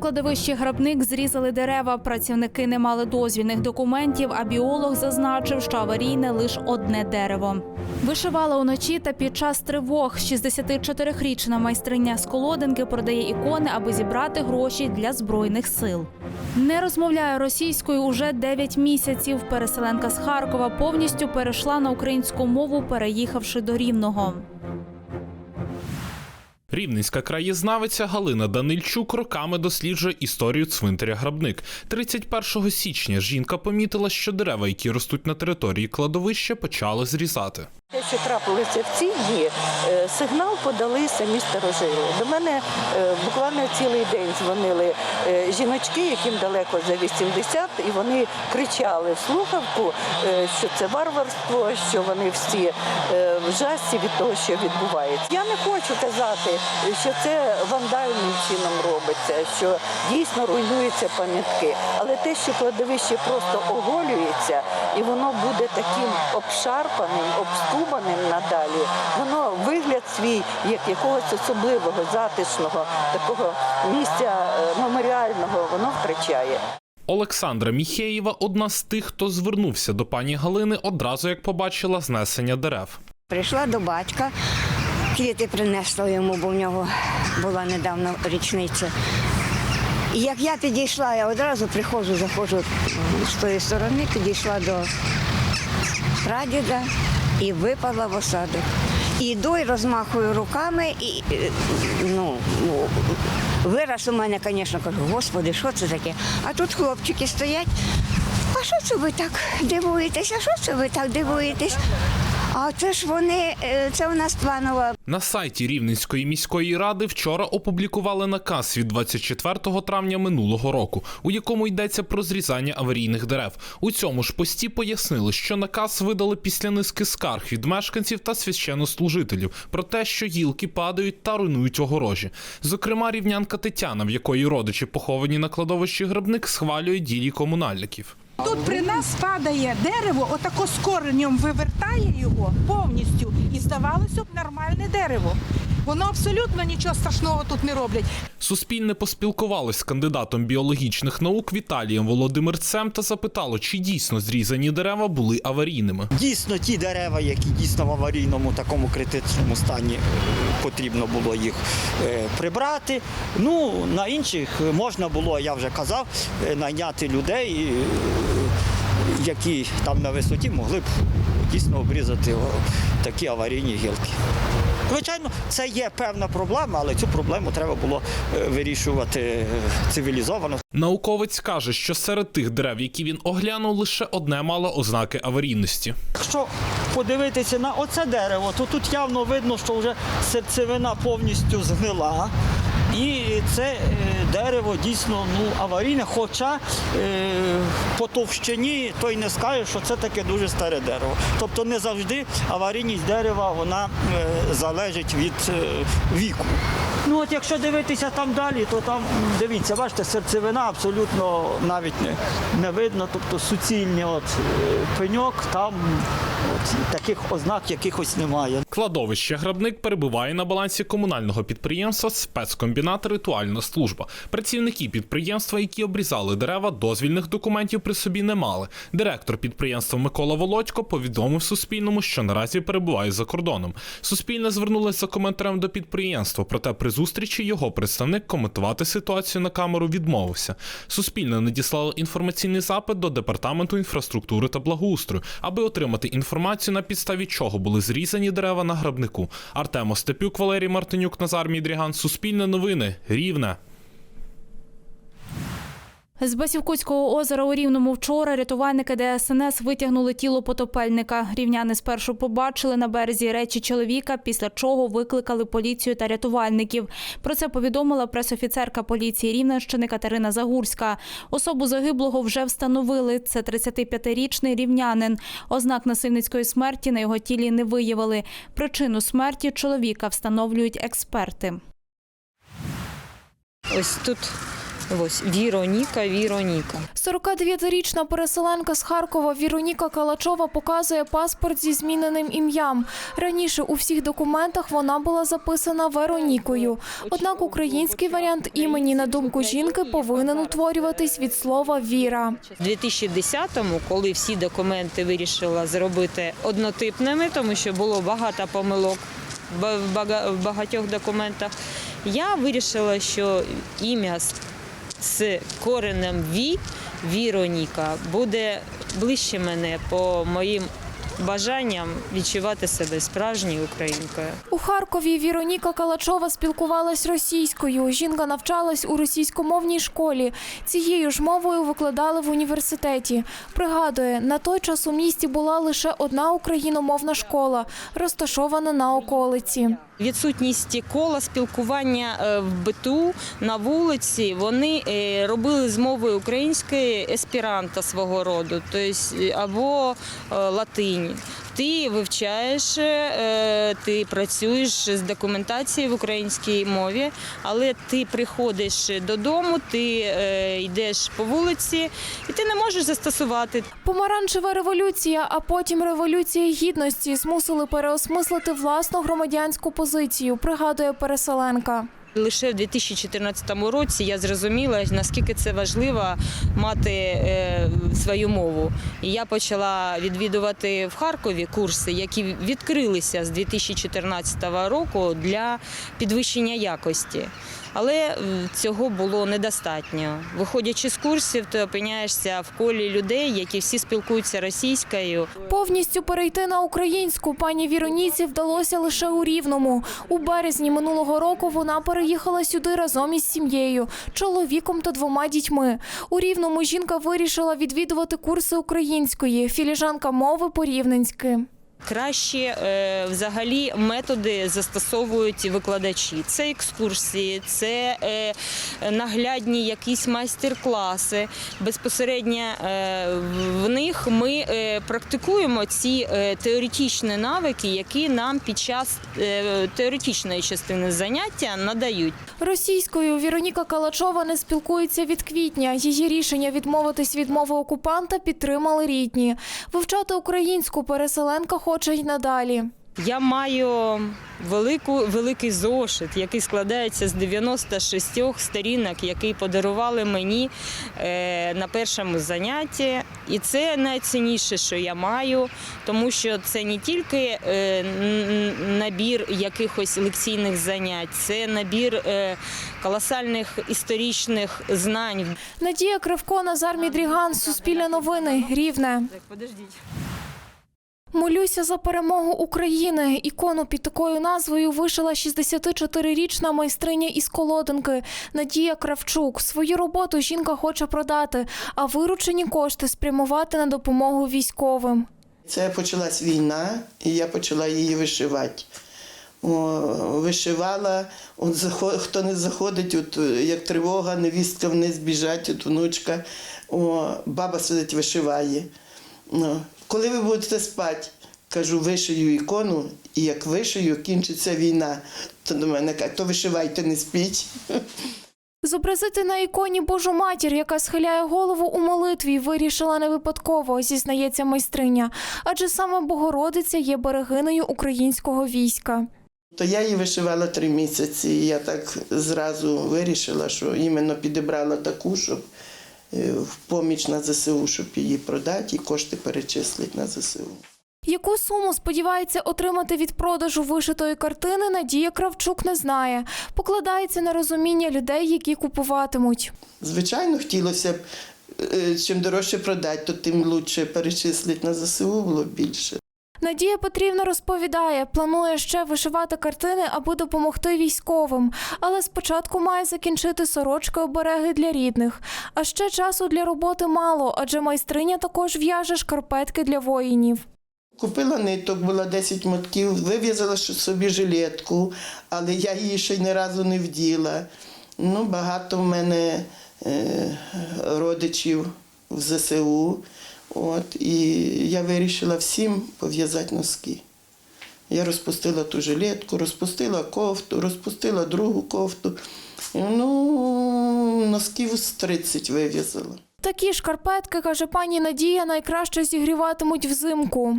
кладовищі Грабник зрізали дерева. Працівники не мали дозвільних документів, а біолог зазначив, що аварійне лише одне дерево. Вишивала уночі та під час тривог. 64-річна майстриня з Колодинки продає ікони, аби зібрати гроші для збройних сил. Не розмовляє російською уже 9 місяців. Переселенка з Харкова повністю перейшла на українську мову, переїхавши до Рівного. Рівненська краєзнавиця Галина Данильчук роками досліджує історію цвинтаря Грабник. 31 січня жінка помітила, що дерева, які ростуть на території кладовища, почали зрізати. Те, що трапилося в ці дні, е, сигнал подали самі старожили. До мене е, буквально цілий день дзвонили е, жіночки, яким далеко за 80, і вони кричали в слухавку, що це варварство, що вони всі в жасті від того, що відбувається. Я не хочу казати, що це вандальним чином робиться, що дійсно руйнуються пам'ятки, але те, що кладовище просто оголюється, і воно буде таким обшарпаним, обскубаним надалі, воно вигляд свій як якогось особливого, затишного такого місця е, меморіального, воно втрачає. Олександра Міхеєва одна з тих, хто звернувся до пані Галини одразу як побачила знесення дерев. Прийшла до батька, квіти принесла йому, бо в нього була недавно річниця. І як я підійшла, я одразу приходжу, заходжу з тої сторони, підійшла до прадіда і випала в осадок. І йду і розмахую руками, і е, ну, вираз у мене, звісно, кажу, господи, що це таке? А тут хлопчики стоять. А що це ви так дивуєтесь? А що це ви так дивуєтесь? А це ж вони, е, це у нас планова На сайті Рівненської міської ради вчора опублікували наказ від 24 травня минулого року, у якому йдеться про зрізання аварійних дерев. У цьому ж пості пояснили, що наказ видали після низки скарг від мешканців та священнослужителів про те, що гілки падають та руйнують огорожі. Зокрема, рівнянка Тетяна, в якої родичі поховані на кладовищі грибник, схвалює дії комунальників. Тут при нас падає дерево, отако з коренем вивертає його повністю, і здавалося б нормальне дерево. Воно абсолютно нічого страшного тут не роблять. Суспільне поспілкувалось з кандидатом біологічних наук Віталієм Володимирцем та запитало, чи дійсно зрізані дерева були аварійними. Дійсно, ті дерева, які дійсно в аварійному такому критичному стані е, потрібно було їх е, прибрати. Ну, на інших можна було, я вже казав, е, найняти людей, які там на висоті могли б дійсно обрізати такі аварійні гілки. Звичайно, це є певна проблема, але цю проблему треба було е, вирішувати е, цивілізовано. Науковець каже, що серед тих дерев, які він оглянув, лише одне мало ознаки аварійності. Якщо подивитися на оце дерево, то тут явно видно, що вже серцевина повністю згнила. І це е, дерево дійсно ну, аварійне, хоча е, по товщині той не скаже, що це таке дуже старе дерево. Тобто не завжди аварійність дерева вона е, залежить від віку. Ну от якщо дивитися там далі, то там дивіться, бачите, серцевина абсолютно навіть не, не видно, тобто суцільний от, пеньок, там от, таких ознак якихось немає. Кладовище Грабник перебуває на балансі комунального підприємства спецкомбінат Ритуальна служба. Працівники підприємства, які обрізали дерева, дозвільних документів при собі не мали. Директор підприємства Микола Володько повідомив Суспільному, що наразі перебуває за кордоном. Суспільне звернулося за коментарем до підприємства, проте при зустрічі його представник коментувати ситуацію на камеру відмовився. Суспільне надіслало інформаційний запит до департаменту інфраструктури та благоустрою, аби отримати інформацію на підставі чого були зрізані дерева на грабнику. Артем Остепюк, Валерій Мартинюк, Назар Мідріган, Суспільне новини, Рівне. З Басівкутського озера у Рівному вчора рятувальники ДСНС витягнули тіло потопельника. Рівняни спершу побачили на березі речі чоловіка, після чого викликали поліцію та рятувальників. Про це повідомила пресофіцерка поліції Рівненщини Катерина Загурська. Особу загиблого вже встановили. Це 35-річний рівнянин. Ознак насильницької смерті на його тілі не виявили. Причину смерті чоловіка встановлюють експерти. Ось тут Ось Віроніка, Віроніка. 49-річна переселенка з Харкова Віроніка Калачова показує паспорт зі зміненим ім'ям. Раніше у всіх документах вона була записана Веронікою. Однак український варіант імені, на думку жінки, повинен утворюватись від слова віра. У 2010-му, коли всі документи вирішила зробити однотипними, тому що було багато помилок в багатьох документах, я вирішила, що ім'я з- коренем Ві, Віроніка, буде ближче мене по моїм бажанням відчувати себе справжньою українкою. У Харкові Віроніка Калачова спілкувалась російською. Жінка навчалась у російськомовній школі. Цією ж мовою викладали в університеті. Пригадує, на той час у місті була лише одна україномовна школа, розташована на околиці. Відсутність кола спілкування е, в биту на вулиці вони е, робили з мовою української есперанто свого роду, тобто або е, Ти вивчаєш, е, ти працюєш з документацією в українській мові, але ти приходиш додому, ти е, йдеш по вулиці і ти не можеш застосувати Помаранчева революція, а потім революція гідності змусили переосмислити власну громадянську позицію, пригадує переселенка. Лише в 2014 році я зрозуміла, наскільки це важливо мати е, свою мову. І я почала відвідувати в Харкові курси, які відкрилися з 2014 року для підвищення якості. Але е, цього було недостатньо. Виходячи з курсів, ти опиняєшся в колі людей, які всі спілкуються російською. Повністю перейти на українську пані Віроніці вдалося лише у Рівному. У березні минулого року вона переїхала сюди разом із сім'єю, чоловіком та двома дітьми. У Рівному жінка вирішила відвідувати курси української, філіжанка мови по-рівненськи. Краще е, взагалі методи застосовують викладачі. Це екскурсії, це е, наглядні якісь майстер-класи. Безпосередньо е, в них ми практикуємо ці теоретичні навики, які нам під час теоретичної частини заняття надають. Російською Віроніка Калачова не спілкується від квітня. Її рішення відмовитись від мови окупанта підтримали рідні. Вивчати українську переселенка хоче й надалі. Я маю велику, великий зошит, який складається з 96 сторінок, який подарували мені е, на першому занятті. І це найцінніше, що я маю, тому що це не тільки е, набір якихось лекційних занять, це набір е, колосальних історичних знань. Надія Кривко, Назар Мідріган, Суспільне новини, Рівне. Молюся за перемогу України. Ікону під такою назвою вишила 64-річна майстриня із Колодинки Надія Кравчук. Свою роботу жінка хоче продати, а виручені кошти спрямувати на допомогу військовим. Це почалась війна, і я почала її вишивати. Вишивала, от хто не заходить, от, як тривога, невістка вниз біжать, от внучка, о, баба сидить, вишиває. Ну, коли ви будете спати? Кажу, вишию ікону, і як вишию, кінчиться війна. То до мене кажуть, то вишивайте, не спіть. Зобразити на іконі Божу матір, яка схиляє голову у молитві, вирішила не випадково, зізнається майстриня. Адже саме Богородиця є берегинею українського війська. То я її вишивала три місяці, і я так зразу вирішила, що іменно підібрала таку, щоб в поміч на ЗСУ, щоб її продати і кошти перечислити на ЗСУ. Яку суму сподівається отримати від продажу вишитої картини, Надія Кравчук не знає. Покладається на розуміння людей, які купуватимуть. Звичайно, хотілося б, е, чим дорожче продати, то тим краще перечислити на ЗСУ було б більше. Надія Петрівна розповідає, планує ще вишивати картини, аби допомогти військовим. Але спочатку має закінчити сорочки обереги для рідних. А ще часу для роботи мало, адже майстриня також в'яже шкарпетки для воїнів. Купила ниток, було 10 мотків, вив'язала собі жилетку, але я її ще й ні разу не вділа. Ну, багато в мене е, родичів в ЗСУ. От, і я вирішила всім пов'язати носки. Я розпустила ту жилетку, розпустила кофту, розпустила другу кофту. Ну, носків з 30 вив'язала. Такі шкарпетки, каже пані Надія, найкраще зігріватимуть взимку.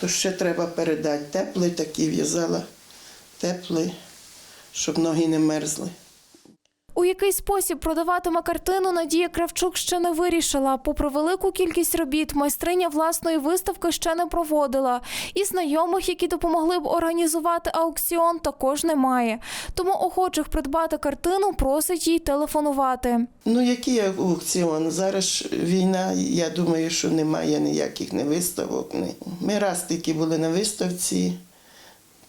То ще треба передати. Теплий такий в'язала, теплий, щоб ноги не мерзли. У який спосіб продаватиме картину, Надія Кравчук ще не вирішила. Попри велику кількість робіт, майстриня власної виставки ще не проводила. І знайомих, які допомогли б організувати аукціон, також немає. Тому охочих придбати картину просить їй телефонувати. Ну, який аукціон? Зараз війна, я думаю, що немає ніяких не виставок. Ми раз тільки були на виставці.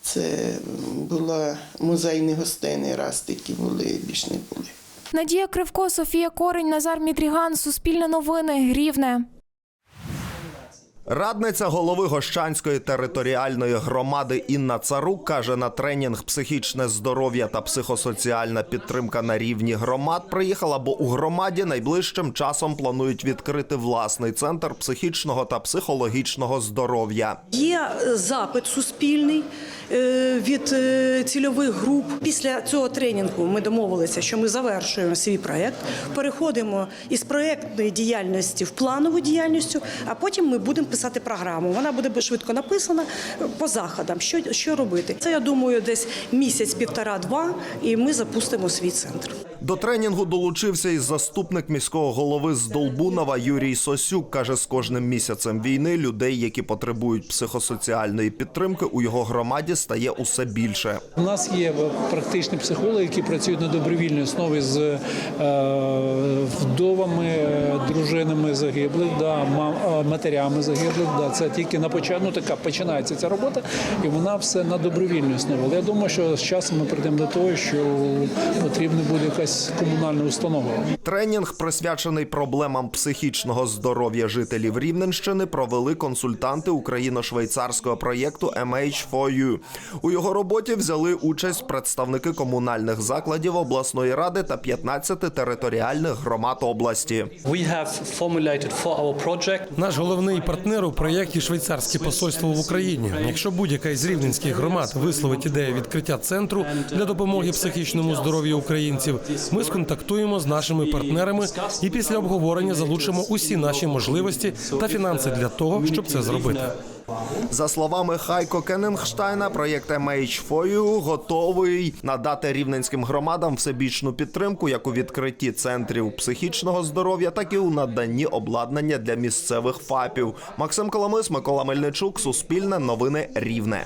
Це була музейні гостини, раз такі були, більш не були. Надія Кривко, Софія Корень, Назар Мідріган, Суспільне новини, Рівне. Радниця голови Гощанської територіальної громади Інна Царук каже, на тренінг психічне здоров'я та психосоціальна підтримка на рівні громад приїхала, бо у громаді найближчим часом планують відкрити власний центр психічного та психологічного здоров'я. Є запит суспільний е, від е, цільових груп. Після цього тренінгу ми домовилися, що ми завершуємо свій проект, переходимо із проектної діяльності в планову діяльність, а потім ми будемо писати програму. Вона буде швидко написана е, по заходам. Що, що робити? Це я думаю, десь місяць, півтора-два, і ми запустимо свій центр. До тренінгу долучився і заступник міського голови з Долбунова Юрій Сосюк. каже, з кожним місяцем війни людей, які потребують психосоціальної підтримки, у його громаді стає усе більше. У нас є практичні психологи, які працюють на добровільній основі з е, вдовами, дружинами загиблих, да, е, матерями загиблих. Да, це тільки на початку, ну, така починається ця робота, і вона все на добровільній основі. Але я думаю, що з часом ми прийдемо до того, що потрібна буде якась комунальна установа. Тренінг, присвячений проблемам психічного здоров'я жителів Рівненщини, провели консультанти україно-швейцарського проєкту MH4U. У його роботі взяли участь представники комунальних закладів обласної ради та 15 територіальних громад області. We have formulated for our project Наш головний партнер у проєкті Швейцарське посольство в Україні. Якщо будь-яка із рівненських громад висловить ідею відкриття центру для допомоги психічному здоров'ю українців, ми сконтактуємо з нашими партнерами і після обговорення залучимо усі наші можливості та фінанси для того, щоб це зробити. За словами Хайко Кеннингштайна, проєкт MH4U готовий надати рівненським громадам всебічну підтримку як у відкритті центрів психічного здоров'я, так і у наданні обладнання для місцевих ФАПів. Максим Коломис, Микола Мельничук, Суспільне новини Рівне.